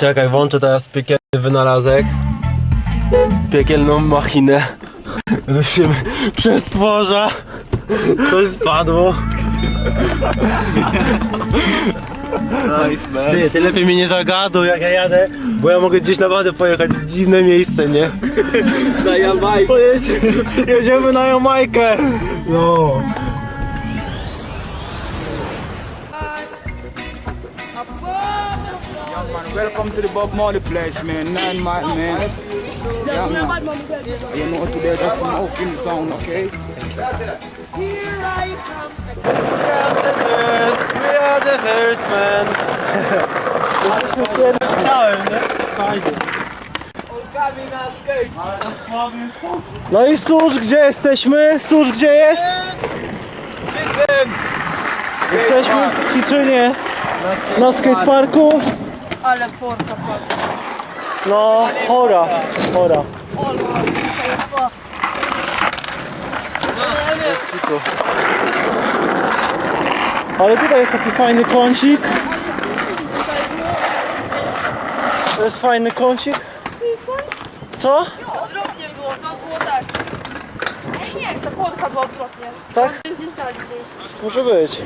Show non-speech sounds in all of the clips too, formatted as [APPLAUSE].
Czekaj, włączę teraz piekielny wynalazek. Piekielną machinę. Ruszymy przez tworza. Coś spadło. Nice man. Ty, ty lepiej mnie nie zagaduj jak ja jadę, bo ja mogę gdzieś naprawdę pojechać w dziwne miejsce, nie? Na Jamajkę. Pojedź, jedziemy na Jamajkę. No. Welcome to the Bob Marley place, man. Nine Mile, man. Yeah, man. You know, today just smoking sound, okay? We are the first man. Jesteśmy pierwsi całym, nie? Fajnie. No i Susz, gdzie jesteśmy? Susz, gdzie jest? Jesteśmy w Kiczynie na skateparku. Ale porta patrz. No, chora, chora. Ale tutaj jest taki fajny kącik. To jest fajny kącik. Co? Odwrotnie było, to było tak. Nie, nie, ta porta była odwrotnie. Tak? Oni zjeżdżali z niej. Może być.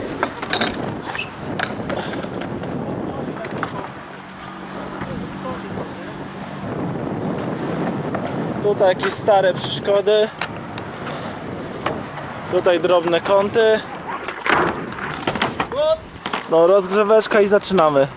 Tutaj jakieś stare przeszkody. Tutaj drobne kąty. No, rozgrzeweczka i zaczynamy.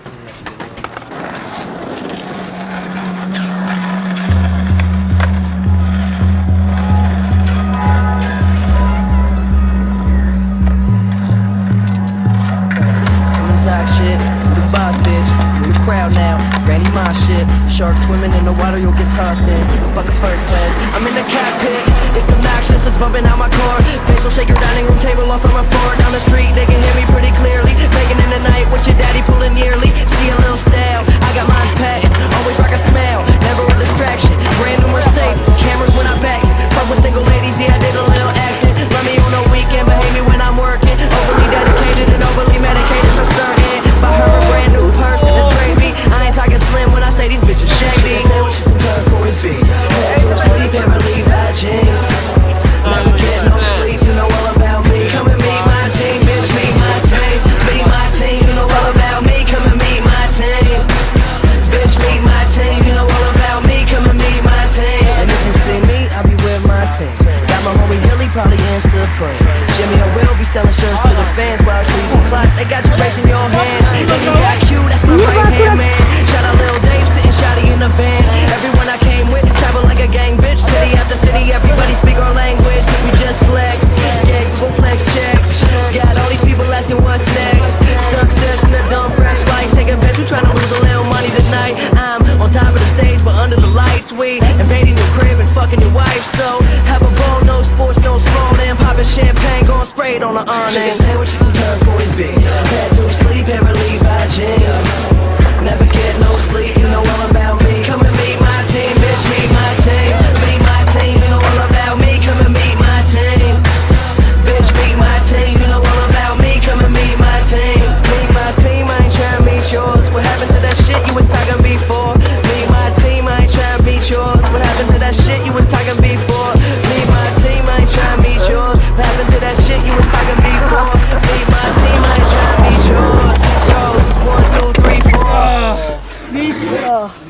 Shit. Sharks swimming in the water, you'll get tossed in. Fucking first class. I'm in the cockpit. It's obnoxious, it's bumping out my car. Pencil shake your dining room table off from a floor. Down the street, they can hear me pretty clearly. Making in the night with your daddy pulling yearly. See a little style. I got mine's patent. Always rock a smile. Never a distraction. In Supreme. Jimmy and Will be selling shirts to the fans while trees and clock. They got you raising your hands. And you got Q, that's my right hand man. Shout out Lil Dave, sitting shotty in the van. Everyone I came with, travel like a gang, bitch. City after city, everybody speak our language. We just flex, yeah, Google flex check. Got all these people asking what's next. Success in the dumb, fresh life. Take a bet, you tryna lose a little money tonight. I'm on top of the stage, but under the lights, we invading your crib and fucking your wife. So have a popping champagne, going sprayed on the onion. Chicken sandwiches and what she's done for these bitches.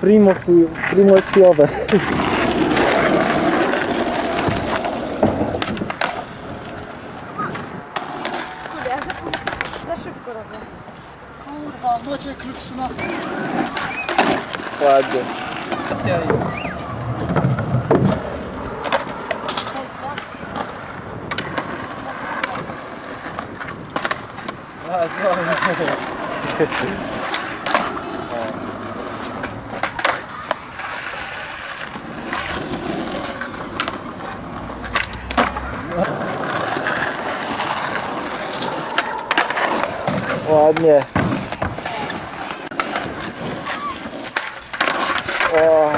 Primo, primo jest chujowe. Kurde, ja za, za szybko robię. Kurwa, macie klucz 13. Ładnie. [LAUGHS] Ładnie. O.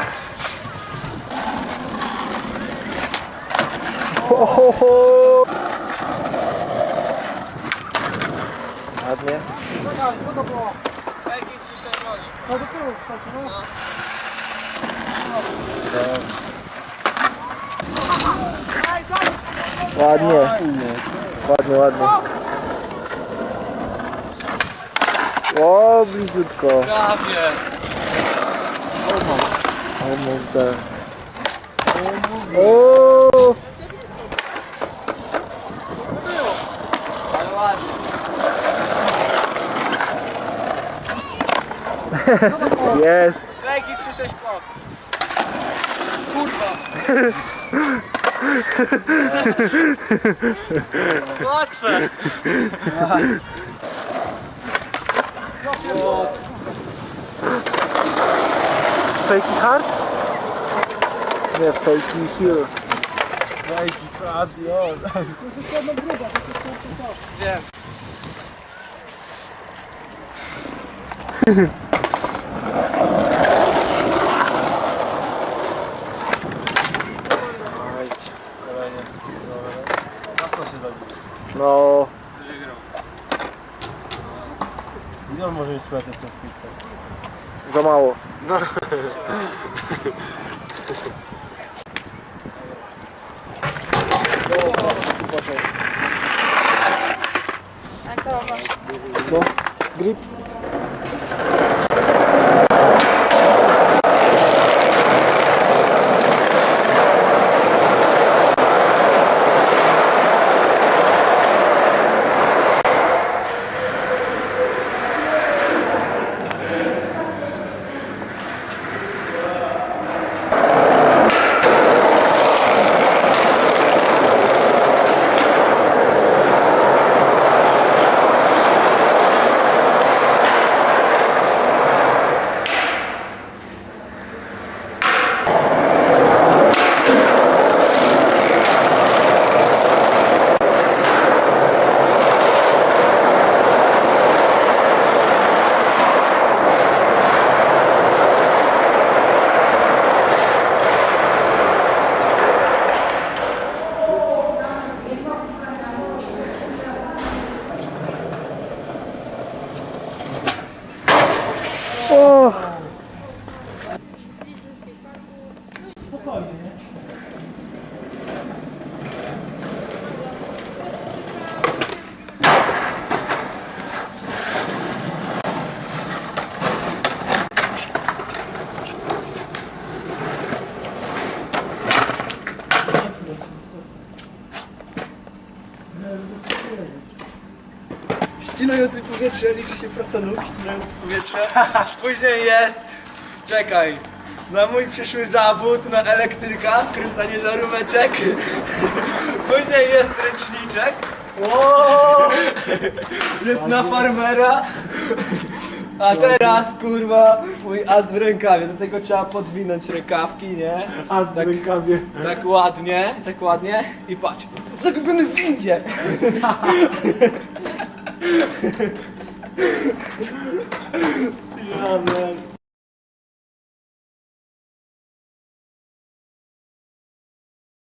Ho, ho, ho. Ładnie. Co to było? No wstać, no. Ładnie. Ładnie, ładnie. O, bliziutko. Prawie. Almost there. O! Ale ładnie. Jest. Ręki 3-6 pop. Kurwa. [LAUGHS] Łatwe. Fakey hard? Nie, fakey hill. Fakey hard, jo. To jest jeszcze jedna druga, [LAUGHS] to jest jeszcze to. Wiem. Za mało. Co? Grip? Powietrze, liczy się praca nóg, ścinający powietrze. [LAUGHS] Później jest, czekaj, na mój przyszły zawód, na elektryka, wkręcanie żaróweczek. [LAUGHS] Później jest ręczniczek. Wow! Jest na farmera. A teraz, kurwa, mój as w rękawie. Do tego trzeba podwinąć rękawki, nie? A z Tak. rękawie. Tak ładnie, tak ładnie. I patrz, zakupiony w [LAUGHS] [LAUGHS] Indzie. Ja,